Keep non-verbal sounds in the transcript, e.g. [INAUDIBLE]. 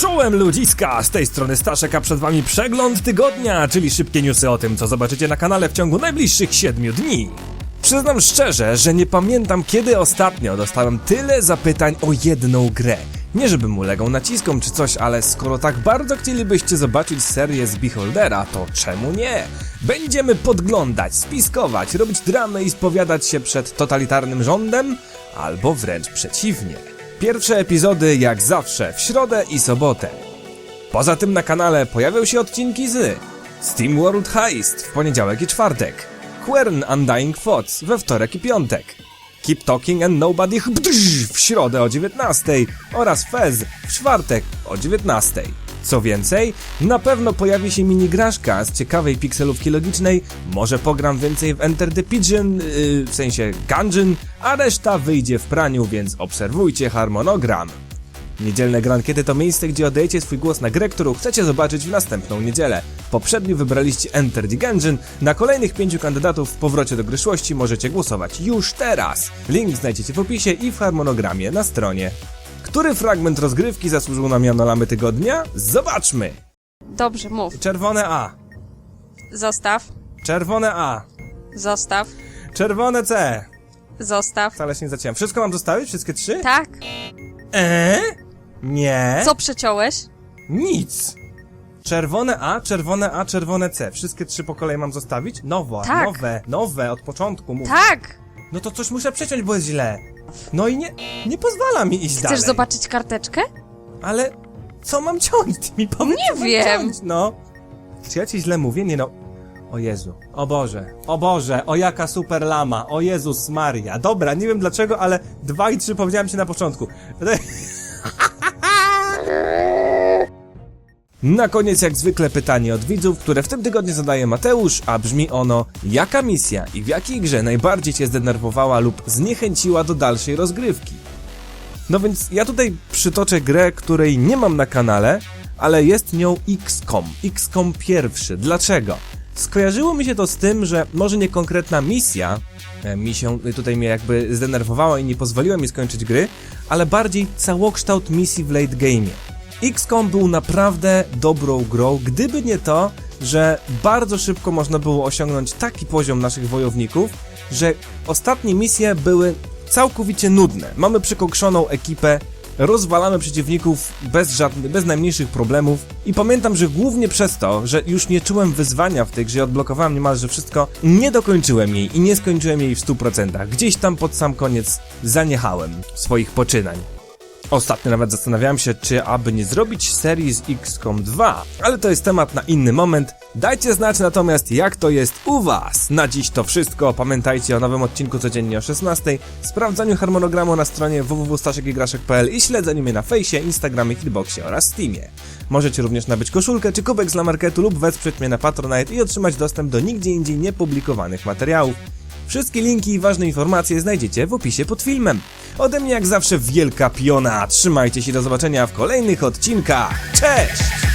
Czołem ludziska! Z tej strony Staszek, a przed wami przegląd tygodnia, czyli szybkie newsy o tym, co zobaczycie na kanale w ciągu najbliższych 7 dni. Przyznam szczerze, że nie pamiętam kiedy ostatnio dostałem tyle zapytań o jedną grę. Nie żebym ulegał naciskom czy coś, ale skoro tak bardzo chcielibyście zobaczyć serię z Beholdera, to czemu nie? Będziemy podglądać, spiskować, robić dramy i spowiadać się przed totalitarnym rządem? Albo wręcz przeciwnie. Pierwsze epizody jak zawsze w środę i sobotę. Poza tym na kanale pojawią się odcinki z Steam World Heist w poniedziałek i czwartek, Quern Undying Thoughts we wtorek i piątek, Keep Talking and Nobody w środę o 19 oraz Fez w czwartek o 19. Co więcej, na pewno pojawi się minigraszka z ciekawej pikselówki logicznej, może pogram więcej w Enter the Pigeon, yy, w sensie Gungeon, a reszta wyjdzie w praniu, więc obserwujcie harmonogram. Niedzielne grankiety to miejsce, gdzie oddajecie swój głos na grę, którą chcecie zobaczyć w następną niedzielę. Poprzednio wybraliście Enter the Gungeon, na kolejnych pięciu kandydatów w powrocie do gryszłości możecie głosować już teraz. Link znajdziecie w opisie i w harmonogramie na stronie. Który fragment rozgrywki zasłużył na miano lamy tygodnia? Zobaczmy! Dobrze, mów. Czerwone A, Zostaw, czerwone A, zostaw, czerwone C. zostaw. Wcale się nie zaciąłem. Wszystko mam zostawić? Wszystkie trzy? Tak? Eee? Nie. Co przeciąłeś? Nic. Czerwone A, czerwone A, czerwone C. Wszystkie trzy po kolei mam zostawić? Nowo, Tak. nowe, nowe, od początku mówię. Tak! No to coś muszę przeciąć, bo jest źle. No i nie, nie pozwala mi iść dalej. Chcesz zobaczyć karteczkę? Ale co mam ciąć? Ty [LAUGHS] mi powiedz, Nie co mam wiem. ciąć, no. Czy ja ci źle mówię? Nie no. O Jezu, o Boże, o Boże, o jaka super lama, o Jezus Maria. Dobra, nie wiem dlaczego, ale dwa i trzy powiedziałem ci na początku. [LAUGHS] [LAUGHS] Na koniec jak zwykle pytanie od widzów, które w tym tygodniu zadaje Mateusz, a brzmi ono Jaka misja i w jakiej grze najbardziej cię zdenerwowała lub zniechęciła do dalszej rozgrywki? No więc ja tutaj przytoczę grę, której nie mam na kanale, ale jest nią XCOM. XCOM pierwszy. Dlaczego? Skojarzyło mi się to z tym, że może nie konkretna misja e, mi się tutaj mnie jakby zdenerwowała i nie pozwoliła mi skończyć gry, ale bardziej całokształt misji w late game. XCOM był naprawdę dobrą grą, gdyby nie to, że bardzo szybko można było osiągnąć taki poziom naszych wojowników, że ostatnie misje były całkowicie nudne. Mamy przykokszoną ekipę, rozwalamy przeciwników bez żadnych, bez najmniejszych problemów i pamiętam, że głównie przez to, że już nie czułem wyzwania w tej grze, odblokowałem niemalże wszystko, nie dokończyłem jej i nie skończyłem jej w 100%. Gdzieś tam pod sam koniec zaniechałem swoich poczynań. Ostatnio nawet zastanawiałem się, czy aby nie zrobić serii z XCOM 2, ale to jest temat na inny moment. Dajcie znać natomiast, jak to jest u Was. Na dziś to wszystko. Pamiętajcie o nowym odcinku codziennie o 16, sprawdzaniu harmonogramu na stronie www.staszekigraszek.pl i śledzeniu mnie na fejsie, Instagramie, Hitboxie oraz Steamie. Możecie również nabyć koszulkę czy kubek z Lamarketu lub wesprzeć mnie na Patronite i otrzymać dostęp do nigdzie indziej niepublikowanych materiałów. Wszystkie linki i ważne informacje znajdziecie w opisie pod filmem. Ode mnie jak zawsze wielka piona. Trzymajcie się do zobaczenia w kolejnych odcinkach. Cześć!